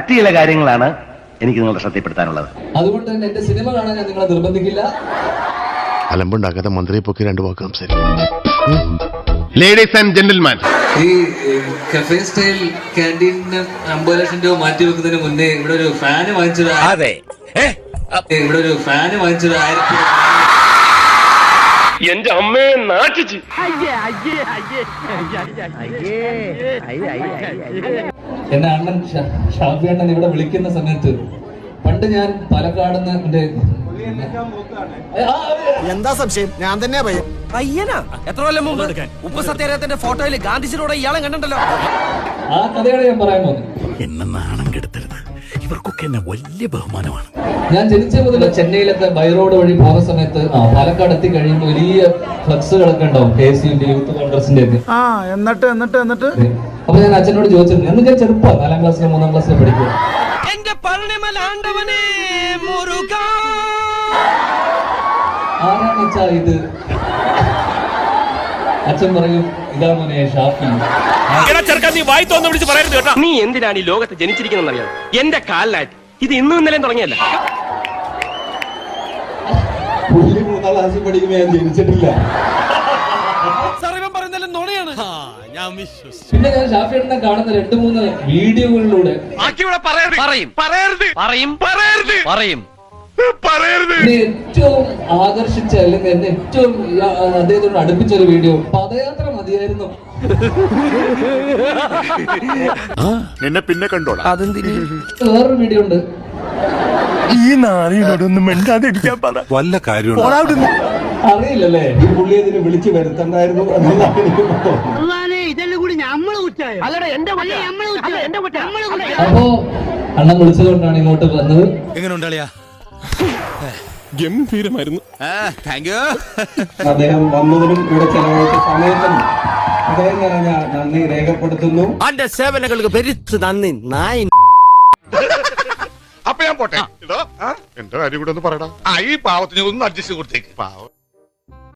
മറ്റു ചില കാര്യങ്ങളാണ് എനിക്ക് നിങ്ങളുടെ ശ്രദ്ധപ്പെടുത്താനുള്ളത് അതുകൊണ്ട് തന്നെ എന്റെ സിനിമ കാണാൻ ഞാൻ നിങ്ങളെ നിർബന്ധിക്കില്ല അലമ്പുണ്ടാക്കാത്ത മന്ത്രിയെ പൊക്കി രണ്ടു വാക്ക് സംസാരിക്കും ലേഡീസ് ആൻഡ് ജെന്റിൽമാൻ ഈ കഫേ സ്റ്റൈൽ ക്യാന്റീനിന് അമ്പത് ലക്ഷം രൂപ മാറ്റി വെക്കുന്നതിന് മുന്നേ ഇവിടെ ഒരു ഫാന് വാങ്ങിച്ചത് അതെ ഇവിടെ ഒരു ഫാന് വാങ്ങിച്ചത് ആയിരത്തി എന്റെ അമ്മയെ നാട്ടിച്ച് എന്നെ അണ്ണൻ ഷാഫി അണ്ണൻ ഇവിടെ വിളിക്കുന്ന സമയത്ത് പണ്ട് ഞാൻ പാലക്കാട് നിന്ന് എന്റെ ആ, എന്താ സംശയം? ഞാൻ തന്നെയാ പയ്യൻ. പയ്യനാ? എത്ര കൊല്ലം മുമ്പ്? ഉപ്പ് സത്യാഗ്രഹത്തിന്റെ ഫോട്ടോയിൽ ഗാന്ധിജിയുടെ ഇയാളെ കണ്ടിട്ടുണ്ടല്ലോ. ആ കഥയാണ് ഞാൻ പറയാൻ പോകുന്നത് എന്നെ നാണം കെടുത്തരുത്. ഇവർക്കൊക്കെ എന്നെ വലിയ ബഹുമാനമാണ്. ഞാൻ ജനിച്ച മുതൽ ചെന്നൈയിലൊക്കെ ബൈറോഡ് വഴി പോകുന്ന സമയത്ത് ആ പാലക്കാട് എത്തി കഴിയുമ്പോൾ വലിയ ഫ്ലക്സുകളൊക്കെ ഉണ്ടാവും. കെ സി യൂത്ത് കോൺഗ്രസിന്റെ ഒക്കെ ആ എന്നിട്ട് എന്നിട്ട് എന്നിട്ട്? അപ്പൊ ഞാൻ അച്ഛനോട് ചോദിച്ചിരുന്നു എന്ന് ഞാൻ ചെറുപ്പം? നാലാം ക്ലാസ്സിലും മൂന്നാം ക്ലാസ്സിലും പഠിക്കുക എന്റെ ആരാണ് അച്ഛാ ഇത്? അച്ഛൻ പറയും ഇതാ മോനെ ഷാഫി. നീ എന്തിനാണ് ഈ ലോകത്ത് ജനിച്ചിരിക്കുന്നറിയാം എന്റെ കാലിലായിട്ട്. ഇത് ഇന്നും ഇന്നലെയും തുടങ്ങിയല്ല. പുള്ളി മൂന്നാം ക്ലാസ്സിൽ പഠിക്കുമ്പോ ഞാൻ ജനിച്ചിട്ടില്ല. പിന്നെ ഞാൻ ഷാഫിയുടെ കാണുന്ന രണ്ട് മൂന്ന് വീഡിയോകളിലൂടെ പറയും. പറയരുത്. പറയും. പറയരുത്. പറയും. എന്നെ ഏറ്റവും ആകർഷിച്ച അല്ലെങ്കിൽ എന്നെ ഏറ്റവും അദ്ദേഹത്തോട് അടുപ്പിച്ച ഒരു വീഡിയോ പദയാത്ര മതിയായിരുന്നു. നിന്നെ പിന്നെ കണ്ടോ വേറൊരു വീഡിയോ ഉണ്ട്. ഈ നാളിനോടൊന്നും മിണ്ടാതിരിക്കാൻ പറ. വല്ല കാര്യമുണ്ട്? അറിയില്ലല്ലേ? ഈ പുള്ളി ഇതിന് വിളിച്ചു വരുത്തണ്ടായിരുന്നു അപ്പോ അണ്ണൻ വിളിച്ചതുകൊണ്ടാണ് ഇങ്ങോട്ട് വന്നത്. എങ്ങനെ ഗംഭീരമായിരുന്നു. അദ്ദേഹം വന്നതിനും ഇവിടെ ചെലവഴിച്ച സമയത്തിനും അദ്ദേഹം നിറഞ്ഞ നന്ദി രേഖപ്പെടുത്തുന്നു. അന്റെ സേവനങ്ങൾക്ക് പെരുത്ത് നന്ദി നായി അപ്പൊ ഞാൻ പോട്ടെ. എന്റെ കാര്യം കൂടെ ഒന്ന് പറയടാ. ആ ഈ പാവത്തിന് ഒന്ന് അഡ്ജസ്റ്റ് കൊടുത്തേക്ക്. പാവം.